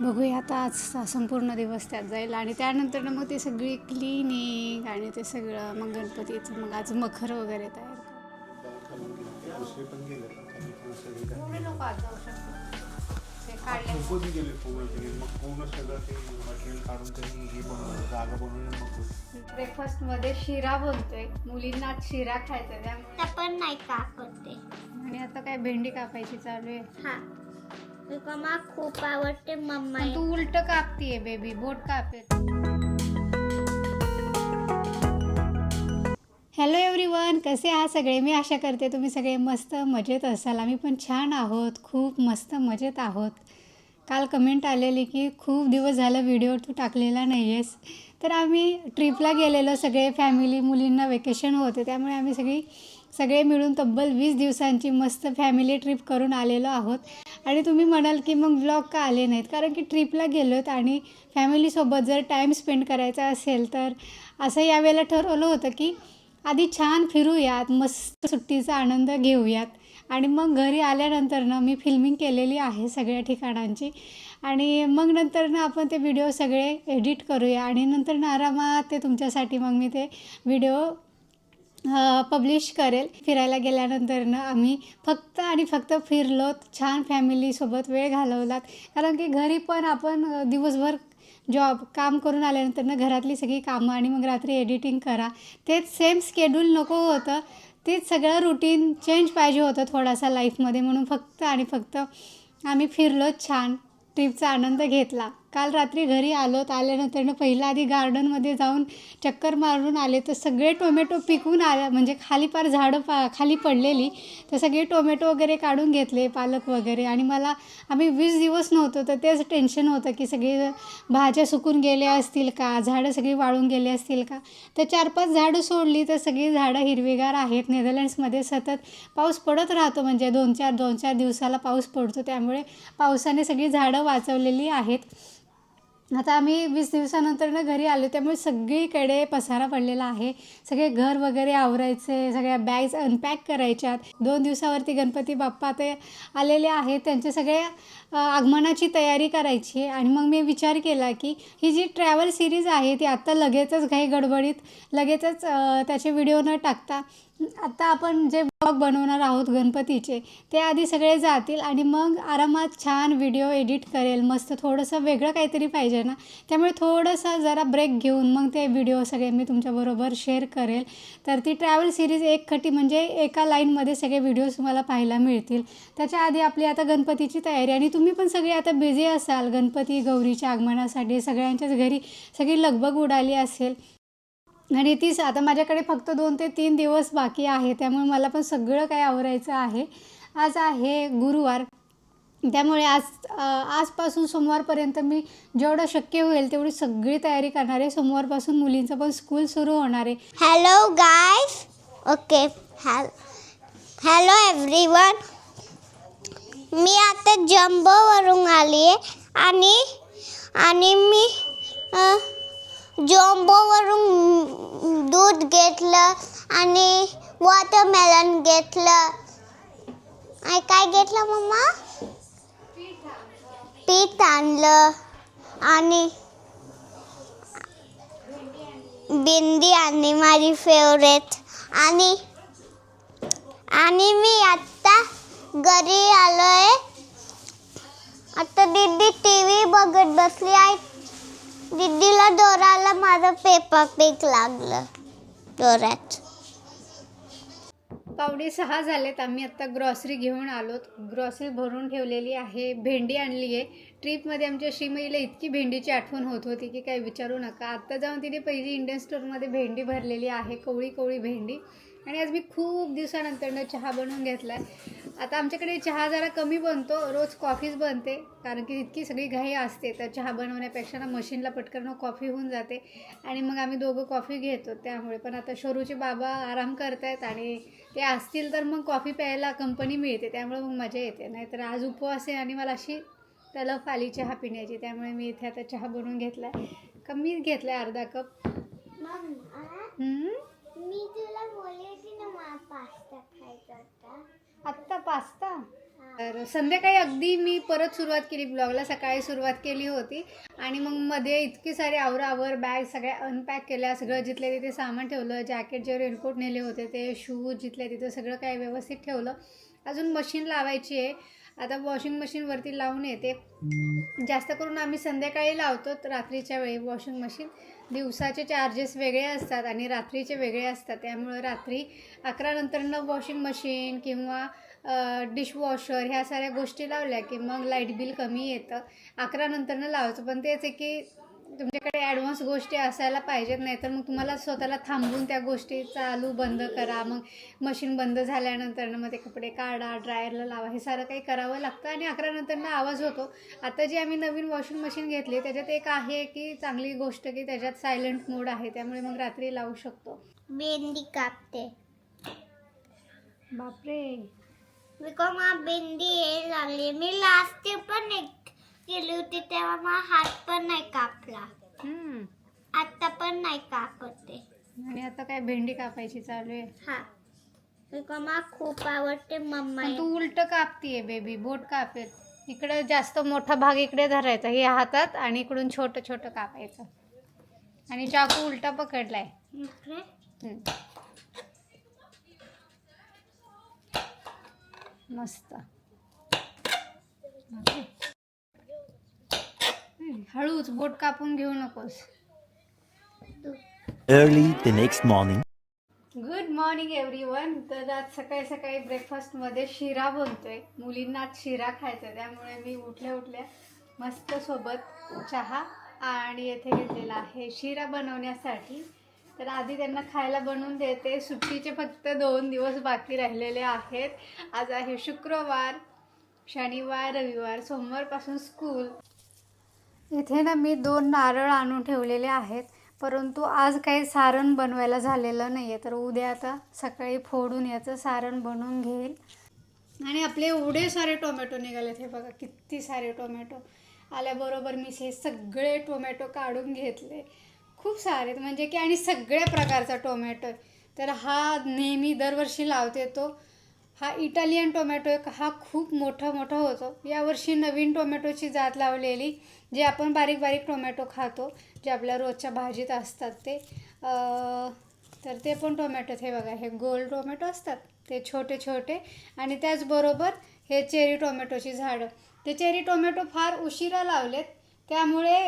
बघूया आता आज संपूर्ण दिवस त्यात जाईल. आणि त्यानंतर ना मग ते सगळी क्लिनिंग आणि ते सगळं मग गणपतीचं मग आज मखर वगैरे हे मग ब्रेकफास्टमध्ये शिरा बनतोय. मुलींना आज शिरा खायचा त्यामुळे त्या पण नाही कापते आणि आता काय भेंडी कापायची चालू आहे. हा. मला खूप आवडते मम्मा तू उलट कापतीये बेबी बोट कापे. हॅलो एव्हरीवन कसे आहात सगळे? मी आशा करते तुम्ही सगळे मस्त मजेत असाल. आम्ही पण छान आहोत. खूप मस्त मजेत आहोत. काल कमेंट आलेली की खूप दिवस झालं व्हिडिओ तू टाकलेला नाही आहेस तर आम्ही ट्रिपला गेलेलो सगळे फॅमिली मुलींना वेकेशन होते. त्यामुळे आम्ही सगळी सगळे मिळून तब्बल वीस दिवसांची मस्त फॅमिली ट्रिप करून आलेलो आहोत. आणि तुम्ही म्हणाल की मग ब्लॉग का आले नाहीत? कारण की ट्रिपला गेलो आहेत आणि फॅमिलीसोबत जर टाईम स्पेंड करायचा असेल तर असं यावेळेला ठरवलं होतं की आधी छान फिरूयात मस्त सुट्टीचा आनंद घेऊयात. आणि मग घरी आल्यानंतर ना मी फिल्मिंग केलेली आहे सगळ्या ठिकाणांची. आणि मग नंतर ना आपण ते व्हिडिओ सगळे एडिट करूया आणि नंतर ना आरामात ते तुमच्यासाठी मग मी ते व्हिडिओ पब्लिश करेल. फिरायला गेल्यानंतर ना आम्ही फक्त आणि फक्त फिरलो. छान फॅमिलीसोबत वेळ घालवलात. कारण की घरी पण आपण दिवसभर जॉब काम करून आल्यानंतर ना घरातली सगळी कामं आणि मग रात्री एडिटिंग करा. तेच सेम स्केड्यूल नको होतं. तेच सगळं रुटीन चेंज पाहिजे होतं थोडासा लाईफमध्ये म्हणून फक्त आणि फक्त आम्ही फिरलो छान. ट्रिपचा आनंद घेतला. काल रात्री घरी आलो तर आल्यानंतर पहिलं आधी गार्डनमध्ये जाऊन चक्कर मारून आले. तर सगळे टोमॅटो पिकून आल्या म्हणजे खाली फार झाडं पा खाली पडलेली. तर सगळे टोमॅटो वगैरे काढून घेतले पालक वगैरे. आणि मला आम्ही वीस दिवस नव्हतो तर तेच टेन्शन होतं की सगळे भाज्या सुकून गेल्या असतील का? झाडं सगळी वाळून गेली असतील का? तर चार पाच झाडं सोडली तर सगळी झाडं हिरवीगार आहेत. नेदरलँड्समध्ये सतत पाऊस पडत राहतो म्हणजे दोन चार दोन चार दिवसाला पाऊस पडतो. त्यामुळे पावसाने सगळी झाडं वाचवलेली आहेत. आता आम्ही वीस दिवसानंतर ना घरी आलो त्यामुळे सगळीकडे पसारा पडलेला आहे. सगळे घर वगैरे आवरायचे सगळ्या बॅग्स अनपॅक करायच्यात. दोन दिवसावरती गणपती बाप्पा ते आलेले आहेत त्यांचे सगळे आगमनाची तयारी करायची आहे. आणि मग मी विचार केला की ही जी ट्रॅव्हल सिरीज आहे ती आत्ता लगेचच काही गडबडीत लगेचच त्याचे व्हिडिओ न टाकता आता आपण जे ब्लॉग बनवणार आहोत गणपतीचे ते आधी सगळे जातील आणि मग आरामात छान व्हिडिओ एडिट करेल. मस्त थोडंसं वेगळं काहीतरी पाहिजे ना? त्यामुळे थोडंसं जरा ब्रेक घेऊन मग ते व्हिडिओ सगळे मी तुमच्याबरोबर शेअर करेल. तर ती ट्रॅव्हल सिरीज एक खटी म्हणजे एका लाईनमध्ये सगळे व्हिडिओज तुम्हाला पाहायला मिळतील. त्याच्या आधी आपली आता गणपतीची तयारी आणि तुम्ही पण सगळे आता बिझी असाल गणपती गौरीच्या आगमनासाठी सगळ्यांच्याच घरी सगळी लगबग उडाली असेल आणि तीच आता माझ्याकडे फक्त दोन ते तीन दिवस बाकी आहे त्यामुळे मला पण सगळं काही आवरायचं आहे. आज आहे गुरुवार. त्यामुळे आज आजपासून सोमवारपर्यंत मी जेवढं शक्य होईल तेवढी सगळी तयारी करणार आहे. सोमवारपासून मुलींचं पण स्कूल सुरू होणार आहे. Hello guys okay hello everyone मी आता जम्बोवरून आली आहे आणि आणि मी जॉम्बोवरून दूध घेतलं आणि वॉटरमेलन घेतलं. आणि काय घेतलं मम्मा? पीठ आणलं. आणि बिंदी आणली माझी फेवरेट आणि आणि मी आत्ता घरी आलो आहे आता दीदी टी व्ही बघत बसली आहे. दिदीला डोराला माझं पेपर पिक लागलं डोऱ्यात पावणे सहा झालेत आम्ही आत्ता ग्रॉसरी घेऊन आलोत. ग्रॉसरी भरून ठेवलेली आहे भेंडी आणली आहे. ट्रीपमध्ये आमच्या श्रीमईला इतकी भेंडीची आठवण होत होती की काय विचारू नका. आत्ता जाऊन तिने पहिली इंडियन स्टोरमध्ये भेंडी भरलेली आहे कोवळी कोवळी भेंडी. आणि आज मी खूप दिवसानंतरनं चहा बनवून घेतला आहे आता आमच्याकडे चहा जरा कमी बनतो रोज कॉफीच बनते कारण की इतकी सगळी घाई असते तर चहा बनवण्यापेक्षा ना मशीनला पटकन कॉफी होऊन जाते. आणि मग आम्ही दोघं कॉफी घेतो त्यामुळे पण आता शोरूचे बाबा आराम करतायत आणि ते असतील तर मग कॉफी प्यायला कंपनी मिळते त्यामुळे मग मजा येते. नाहीतर आज उपवास आहे आणि मला अशी तलफ आली चहा पिण्याची त्यामुळे मी इथे आता चहा बनवून घेतला आहे कमीच घेतला आहे अर्धा कप? मी तुला ना पास्ता खायचा आत्ता पास्ता. तर संध्याकाळी अगदी मी परत सुरुवात केली ब्लॉगला सकाळी सुरुवात केली होती. आणि मग मध्ये इतके सारे आवरावर बॅग सगळ्या अनपॅक केल्या सगळं जिथल्या तिथे सामान ठेवलं जॅकेट जे रेनकोट नेले होते ते शूज जिथल्या तिथे सगळं काही व्यवस्थित ठेवलं. अजून मशीन लावायची आहे. आता वॉशिंग मशीनवरती लावून येते. जास्त करून आम्ही संध्याकाळी लावतो तर रात्रीच्या वेळी वॉशिंग मशीन दिवसाचे चार्जेस वेगळे असतात आणि रात्रीचे वेगळे असतात. त्यामुळं रात्री अकरानंतरनं वॉशिंग मशीन किंवा डिशवॉशर ह्या साऱ्या गोष्टी लावल्या की मग लाइट बिल कमी येतं. अकरानंतरनं लावायचं. पण तेच आहे की तुमच्याकडे ॲडव्हान्स गोष्टी असायला पाहिजेत नाही तर मग तुम्हाला स्वतःला थांबून त्या गोष्टी चालू बंद करा. मग मशीन बंद झाल्यानंतर मग ते कपडे काढा ड्रायरला लावा. हे सारं काही करावं लागतं आणि अकरा नंतरनं आवाज होतो. आता जी आम्ही नवीन वॉशिंग मशीन घेतली त्याच्यात एक आहे की चांगली गोष्ट की त्याच्यात सायलेंट मोड आहे त्यामुळे मग रात्री लावू शकतो. भेंडी कापते. बापरे! बिकॉज यायला लागली मी लास्ट पण एक केली होती तेव्हा मला हात पण नाही कापला. हम्म. आता पण नाही कापते आणि आता काय भेंडी कापायची चालू आहे? हा. मला खूप आवडते मम्मा. पण तू उलट कापतीये बेबी बोट कापेल. इकडे जास्त मोठा भाग इकडे धरायचा हे हातात आणि इकडून छोटं छोटं कापायचं. आणि चाकू उलटा पकडलाय. इकडे? हम्म. मस्त. हळूच बोट कापून घेऊ नकोस. Early the next morning. Good morning everyone तर आज सकाळी सकाळी ब्रेकफास्टमध्ये शिरा बनतोय. मुलींना आज शिरा खायचा त्यामुळे मी उठल्या उठल्या मस्त सोबत चहा आणि येथे घेतलेला आहे शिरा बनवण्यासाठी. तर आधी त्यांना खायला बनवून देते. सुट्टीचे फक्त दोन दिवस बाकी राहिलेले आहेत. आज आहे शुक्रवार शनिवार रविवार सोमवारपासून स्कूल इथे ना मी दोन नारळ आणून ठेवलेले आहेत. परंतु आज काही सारण बनवायला झालेलं नाही आहे तर उद्या आता सकाळी फोडून याचं सारण बनवून घेईल. आणि आपले एवढे सारे टोमॅटो निघालेत. हे बघा किती सारे टोमॅटो. आल्याबरोबर मी हे सगळे टोमॅटो काढून घेतले. खूप सारे म्हणजे की आणि सगळ्या प्रकारचा टोमॅटो तर हा नेहमी दरवर्षी लावते तो. हा इटालियन टोमॅटो एक हा खूप मोठा मोठा होतो. यावर्षी नवीन टोमॅटोची जात लावलेली जे आपण बारीक बारीक टोमॅटो खातो जे आपल्या रोजच्या भाजीत असतात ते. तर ते पण टोमॅटो हे बघा हे गोल टोमॅटो असतात ते छोटे छोटे. आणि त्याचबरोबर हे चेरी टोमॅटोची झाडं. ते चेरी टोमॅटो फार उशिरा लावलेत त्यामुळे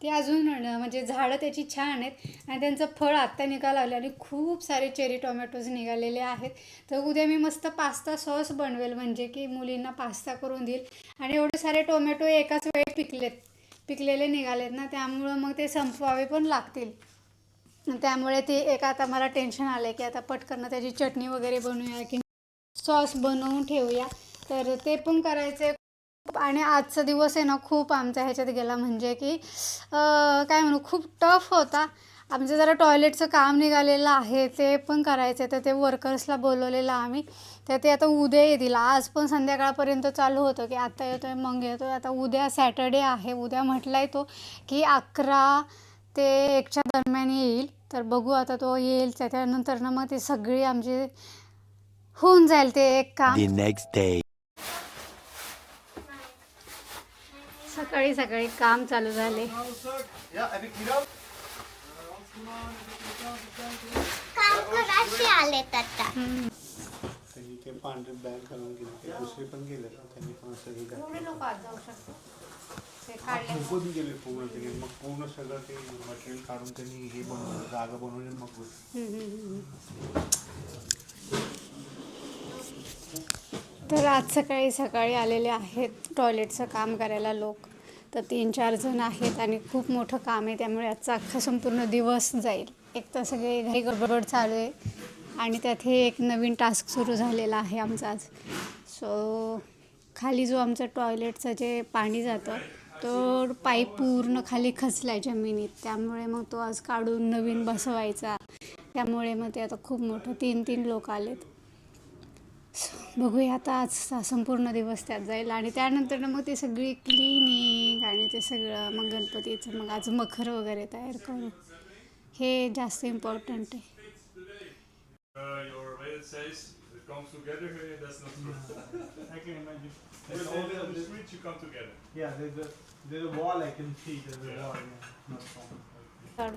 ते अजून म्हणजे झाडं त्याची छान आहेत आणि त्यांचं फळ आत्ता निघायला लागलं आणि खूप सारे चेरी टोमॅटोज निघालेले आहेत. तर उद्या मी मस्त पास्ता सॉस बनवेल म्हणजे की मुलींना पास्ता करून देईल. आणि एवढे सारे टोमॅटो एकाच वेळी पिकलेत पिकलेले निघालेत ना त्यामुळं मग ते संपवावे पण लागतील. त्यामुळे ते एक आता मला टेन्शन आलं आहे की आता पटकन त्याची चटणी वगैरे बनवूया की सॉस बनवून ठेवूया. तर ते पण करायचं आहे आणि आजचा दिवस आहे ना खूप आमचा ह्याच्यात गेला. म्हणजे की काय म्हणू खूप टफ होता. आमचं जरा टॉयलेटचं काम निघालेलं आहे ते पण करायचं आहे तर ते वर्कर्सला बोलवलेलं आम्ही. तर ते आता उद्या येतील. आज पण संध्याकाळपर्यंत चालू होतं की आता येतो आहे मग येतो आहे आता उद्या सॅटर्डे आहे. उद्या म्हटला आहे तो की अकरा ते एकच्या दरम्यान येईल. तर बघू आता तो येईल. त्याच्यानंतर ना मग ते सगळी आमची होऊन जाईल ते एक काम. सकाळी सकाळी काम चालू झाले. काम आले आता. ते पांढरे बॅग घालून गेले ते दुसरे पण गेले त्यांनी पण काढले. फुगून गेले पूर्ण ते. मग पूर्ण सगळं ते मटेरियल काढून त्यांनी हे बनवलं जागा बनवली मग तर आज सकाळी सकाळी आलेले आहेत टॉयलेटचं काम करायला लोक. तर तीन चार जण आहेत आणि खूप मोठं काम आहे त्यामुळे आजचा अख्खा संपूर्ण दिवस जाईल. एक तर सगळे घरी गडबड चालू आहे आणि त्यात हे एक नवीन टास्क सुरू झालेला आहे आमचा आज. सो खाली जो आमचं टॉयलेटचं जे पाणी जातं तो पाईप पूर्ण खाली खचला आहे जमिनीत. त्यामुळे मग तो आज काढून नवीन बसवायचा. त्यामुळे मग ते आता खूप मोठं तीन तीन लोक आलेत. बघूया आता आजचा संपूर्ण दिवस त्यात जाईल. आणि त्यानंतर मग ते सगळी क्लिनिंग आणि ते सगळं मग गणपतीचं मग आज मखर वगैरे तयार करू हे जास्त इम्पॉर्टंट आहे. Uh,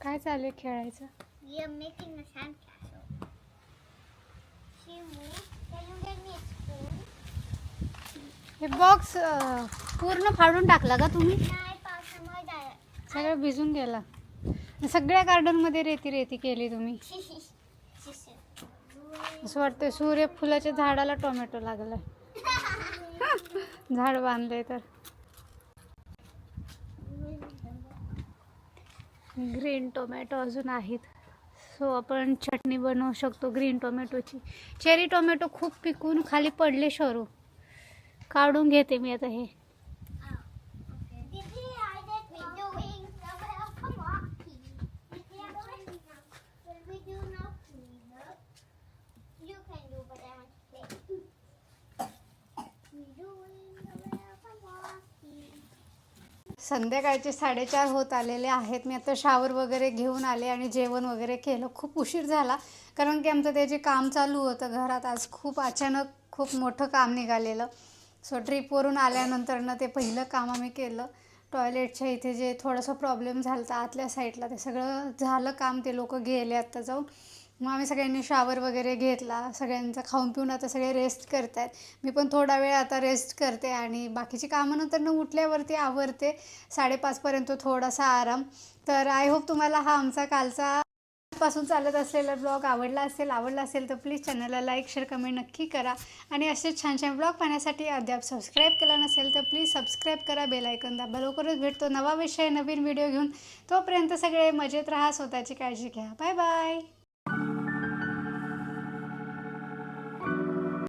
काय चालू आहे खेळायचं? You're making a sandcastle. Shimu, can you get me a spoon? हे बॉक्स पूर्ण फाडून टाकला का तुम्ही? नाही पावसामुळे जाय- सगळं भिजून गेला. सगळ्या गार्डनमध्ये रेती रेती केली तुम्ही. असं वाटतं सूर्यफुलाच्या झाडाला टोमॅटो लागलाय. झाड बांधले तर. ग्रीन टोमॅटो अजून आहेत. सो आपण चटणी बनवू शकतो ग्रीन टोमॅटोची. चेरी टोमॅटो खूप पिकून खाली पडले शरू काढून घेते मी आता हे. संध्याकाळचे साडेचार होत आलेले आहेत. मी आता शावर वगैरे घेऊन आले आणि जेवण वगैरे केलं. खूप उशीर झाला. कारण की आमचं ते जे काम चालू होतं घरात आज खूप अचानक खूप मोठं काम निघालेलं. सो ट्रिपवरून आल्यानंतरनं ते पहिलं काम आम्ही केलं. टॉयलेटच्या इथे जे थोडासा प्रॉब्लेम झाला होता आतल्या साईडला ते सगळं झालं काम. ते लोक गेले आत्ता जाऊन. मग आम्ही सगळ्यांनी शावर वगैरे घेतला. सगळ्यांचा खाऊन पिऊन आता सगळे रेस्ट करत आहेत मी पण थोडा वेळ आता रेस्ट करते आणि बाकीची कामं नंतर उठल्यावरती आवरते. साडेपाचपर्यंत थोडासा आराम. तर आय होप तुम्हाला हा आमचा कालचा पासून चालत असलेला ब्लॉग आवडला असेल आवडला असेल तर प्लीज चॅनलला लाईक शेअर कमेंट नक्की करा. आणि असेच छान छान ब्लॉग पाहण्यासाठी अद्याप सबस्क्राईब केला नसेल तर प्लीज सबस्क्राईब करा. बेलायकन दाबा लवकरच भेटतो नवा विषय नवीन व्हिडिओ घेऊन. तोपर्यंत सगळे मजेत राहा स्वतःची काळजी घ्या. Bye bye thank you